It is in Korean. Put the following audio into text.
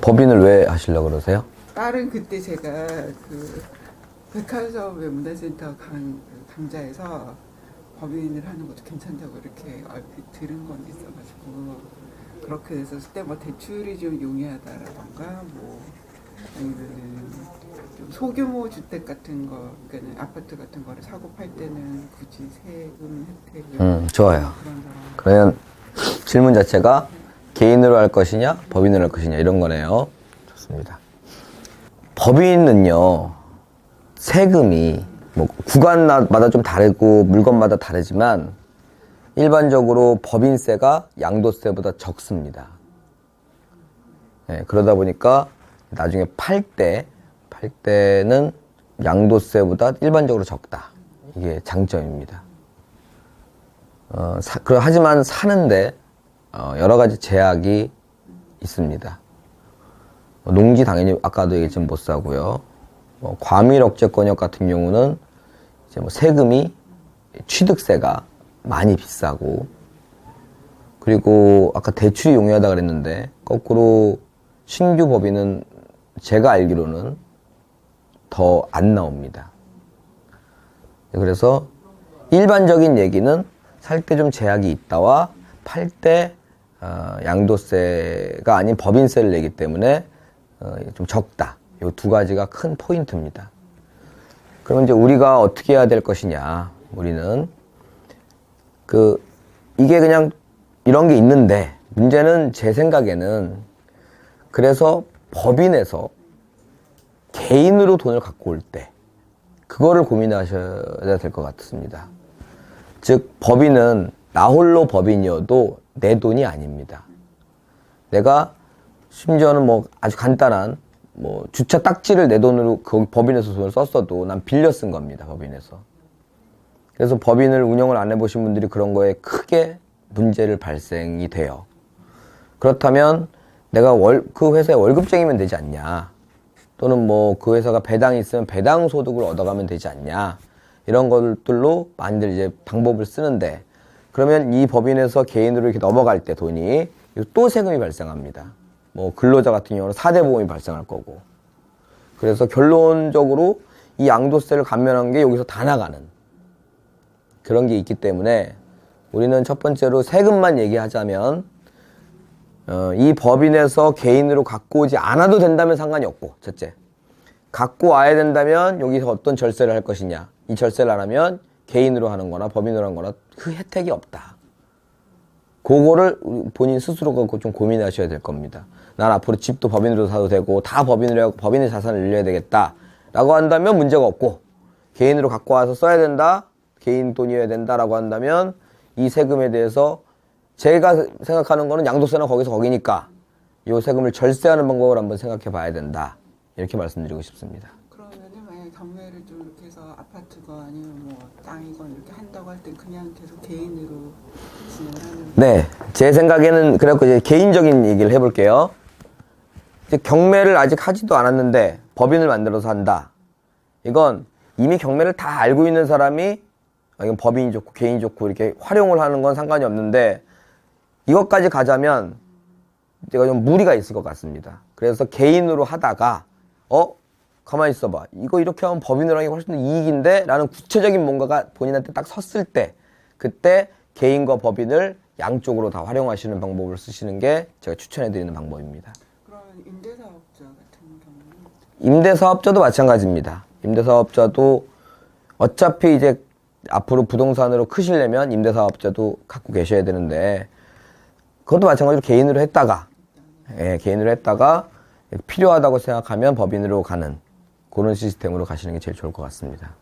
법인을 왜 하시려고 그러세요? 딸은 그때 제가 그 백화점 문화센터 강, 강좌에서 법인을 하는 것도 괜찮다고 이렇게 얼핏 들은 건 있어가지고 그렇게 돼서 그때 뭐 대출이 좀 용이하다라던가 뭐 아니면은 좀 소규모 주택 같은 거 그러니까 아파트 같은 거를 사고 팔 때는 굳이 세금 혜택을 음, 좋아요. 그런 그러면 질문 자체가 개인으로 할 것이냐, 법인으로 할 것이냐, 이런 거네요. 좋습니다. 법인은요, 세금이 뭐 구간마다 좀 다르고 물건마다 다르지만 일반적으로 법인세가 양도세보다 적습니다. 예, 그러다 보니까 나중에 팔 때, 팔 때는 양도세보다 일반적으로 적다. 이게 장점입니다. 어, 사- 그, 하지만 사는데 어, 여러 가지 제약이 있습니다. 어, 농지 당연히 아까도 얘기했지만 못 사고요. 뭐 과밀 억제 권역 같은 경우는 이제 뭐 세금이 취득세가 많이 비싸고 그리고 아까 대출이 용이하다 그랬는데 거꾸로 신규 법인은 제가 알기로는 더 안 나옵니다. 그래서 일반적인 얘기는 살 때 좀 제약이 있다와 팔 때 어, 양도세가 아닌 법인세를 내기 때문에 어, 좀 적다. 이 두 가지가 큰 포인트입니다. 그러면 이제 우리가 어떻게 해야 될 것이냐? 우리는 그 이게 그냥 이런 게 있는데 문제는 제 생각에는 그래서 법인에서 개인으로 돈을 갖고 올 때 그거를 고민하셔야 될 것 같습니다. 즉 법인은 나 홀로 법인이어도 내 돈이 아닙니다. 내가 심지어는 뭐 아주 간단한 뭐 주차 딱지를 내 돈으로 그 법인에서 돈을 썼어도 난 빌려 쓴 겁니다. 법인에서. 그래서 법인을 운영을 안 해보신 분들이 그런 거에 크게 문제를 발생이 돼요. 그렇다면 내가 월, 그 회사에 월급쟁이면 되지 않냐. 또는 뭐 그 회사가 배당이 있으면 배당 소득을 얻어가면 되지 않냐. 이런 것들로 많이들 이제 방법을 쓰는데 그러면 이 법인에서 개인으로 이렇게 넘어갈 때 돈이 또 세금이 발생합니다. 뭐 근로자 같은 경우는 사대 보험이 발생할 거고. 그래서 결론적으로 이 양도세를 감면한 게 여기서 다 나가는 그런 게 있기 때문에 우리는 첫 번째로 세금만 얘기하자면 어, 이 법인에서 개인으로 갖고 오지 않아도 된다면 상관이 없고 첫째 갖고 와야 된다면 여기서 어떤 절세를 할 것이냐 이 절세를 안 하면 개인으로 하는 거나 법인으로 하는 거나 그 혜택이 없다 그거를 본인 스스로가 좀 고민하셔야 될 겁니다 난 앞으로 집도 법인으로 사도 되고 다 법인으로 하고 법인의 자산을 늘려야 되겠다 라고 한다면 문제가 없고 개인으로 갖고 와서 써야 된다 개인 돈이어야 된다라고 한다면 이 세금에 대해서 제가 생각하는 거는 양도세나 거기서 거기니까 이 세금을 절세하는 방법을 한번 생각해 봐야 된다. 이렇게 말씀드리고 싶습니다. 그러면은 만약에 경매를 좀 이렇게 해서 아파트건 아니면 뭐 땅이건 이렇게 한다고 할 땐 그냥 계속 개인으로 진행하는 네. 제 생각에는 그래갖고 이제 개인적인 얘기를 해볼게요. 이제 경매를 아직 하지도 않았는데 법인을 만들어서 한다. 이건 이미 경매를 다 알고 있는 사람이 아, 이건 법인이 좋고 개인이 좋고 이렇게 활용을 하는 건 상관이 없는데 이것까지 가자면 제가 좀 무리가 있을 것 같습니다. 그래서 개인으로 하다가 어 가만히 있어봐 이거 이렇게 하면 법인으로 게 훨씬 더 이익인데 라는 구체적인 뭔가가 본인한테 딱 섰을 때 그때 개인과 법인을 양쪽으로 다 활용하시는 방법을 쓰시는 게 제가 추천해 드리는 방법입니다. 그러면 임대사업자 같은 경우는 임대사업자도 마찬가지입니다. 임대사업자도 어차피 이제 앞으로 부동산으로 크시려면 임대사업자도 갖고 계셔야 되는데 그것도 마찬가지로 개인으로 했다가 예, 개인으로 했다가 필요하다고 생각하면 법인으로 가는 그런 시스템으로 가시는 게 제일 좋을 것 같습니다.